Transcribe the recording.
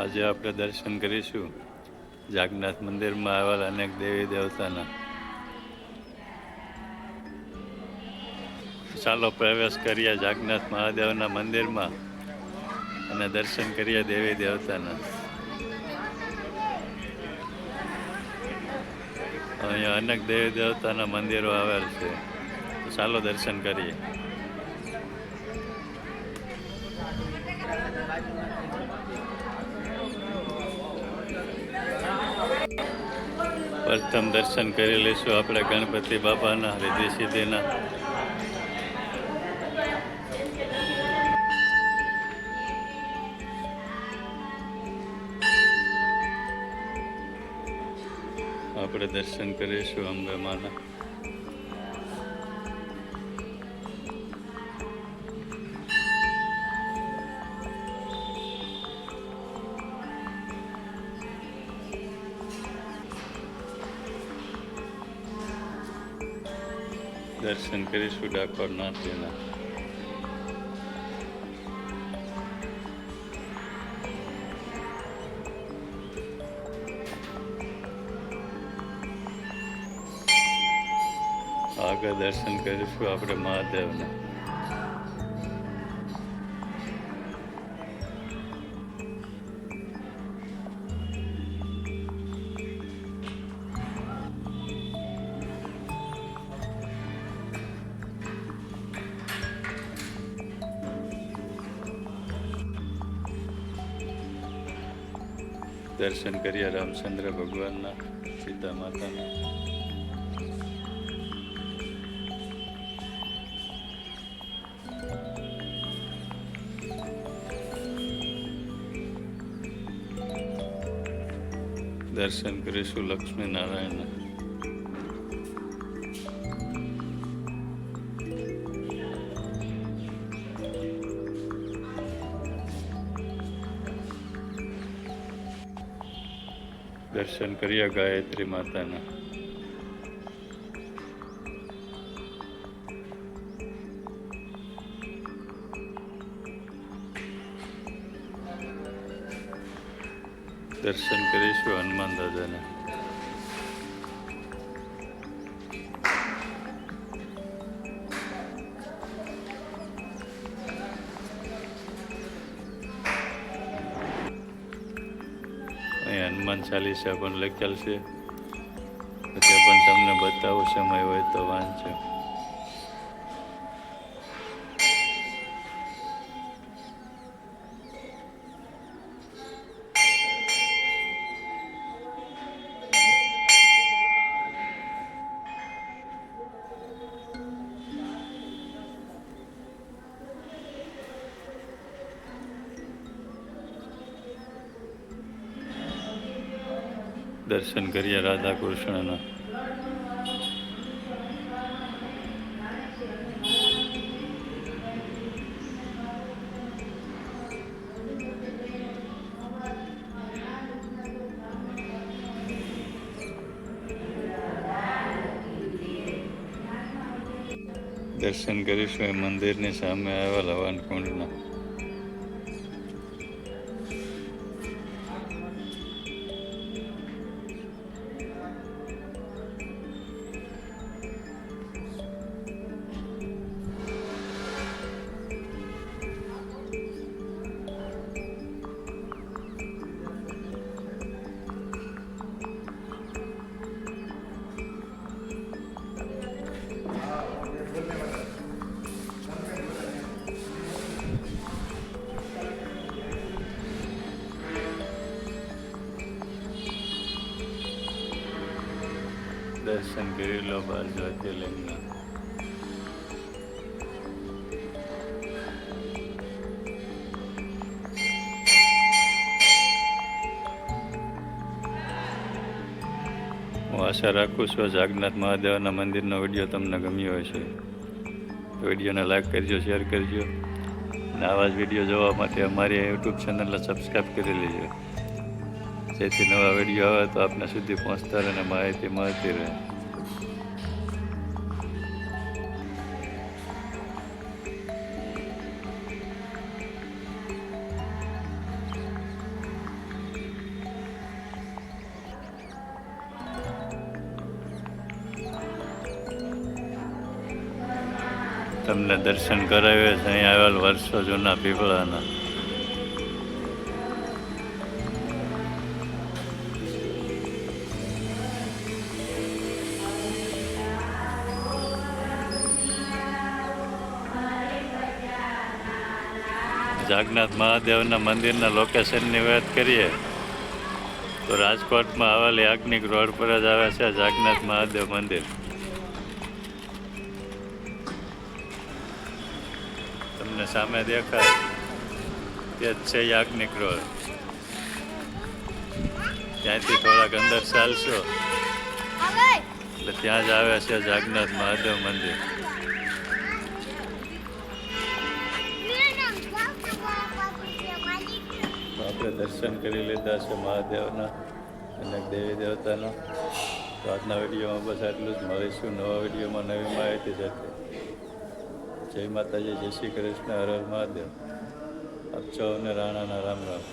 આજે આપણે દર્શન કરીશું જાગનાથ મંદિરમાં આવેલા અનેક દેવી દેવતાના. ચાલો પ્રવેશ કરીએ જાગનાથ મહાદેવના મંદિરમાં અને દર્શન કરીએ દેવી દેવતાના. અહીંયા અનેક દેવી દેવતાના મંદિરો આવેલ છે. ચાલો દર્શન કરીએ. પ્રથમ દર્શન કરી લઈશું આપણે ગણપતિ બાપાના રીતિ સિદ્ધિના આપણે દર્શન કરીશું અંબે માના દર્શન કરીશું ડાકોર નાથજીના. આગળ દર્શન કરીશું આપણે મહાદેવના. દર્શન કર્યા રામચંદ્ર ભગવાનના સીતા માતાના. દર્શન કરીશું લક્ષ્મી દર્શન કર્યા ગાયત્રી માતાના. દર્શન કરીશું હનુમાન દાદાના. હનુમાન ચાલીસા પણ લખેલ છે. તે પણ તમને બતાવું સમય હોય તો વાંચો. દર્શન કરીએ રાધા કૃષ્ણના દર્શન કરીશું એ મંદિરની સામે આવેલા હવન દર્શન કરી લો બાર જ્યોતિર્લિંગના હું આશા રાખું છું જાગનાથ મહાદેવના મંદિરનો વીડિયો તમને ગમ્યો હશે. વિડીયોને લાઈક કરજો, શેર કરજો. અને આવા જ વીડિયો જોવા માટે અમારી યુટ્યુબ ચેનલને સબસ્ક્રાઈબ કરી લેજો. જેથી નવા વીડિયો આવે તો આપના સુધી પહોંચતા રહે અને માહિતી મળતી રહે. તમને દર્શન કરાવ્યા છે અહીં આવેલ વર્ષો જૂના પીપળાના. જાગનાથ મહાદેવના મંદિરના લોકેશનની વાત કરીએ તો રાજકોટમાં આવેલી આગ્નિક રોડ પર જ આવે છે જાગનાથ મહાદેવ મંદિર. તમને સામે દેખાય તે જ છે યાજ્ઞિક રોડ. ત્યાંથી થોડાક અંદર ચાલશો એટલે ત્યાં જ આવે છે જાગનાથ મહાદેવ મંદિર. આપણે દર્શન કરી લીધા છે મહાદેવના અને દેવી દેવતાના. તો આજના વિડીયોમાં બસ આટલું જ. મળીશું નવા વિડીયોમાં નવી માહિતી સાથે. જય માતાજી, જય શ્રી કૃષ્ણ, હર મહાદેવ. આપ સૌને રાણાના રામ રામ.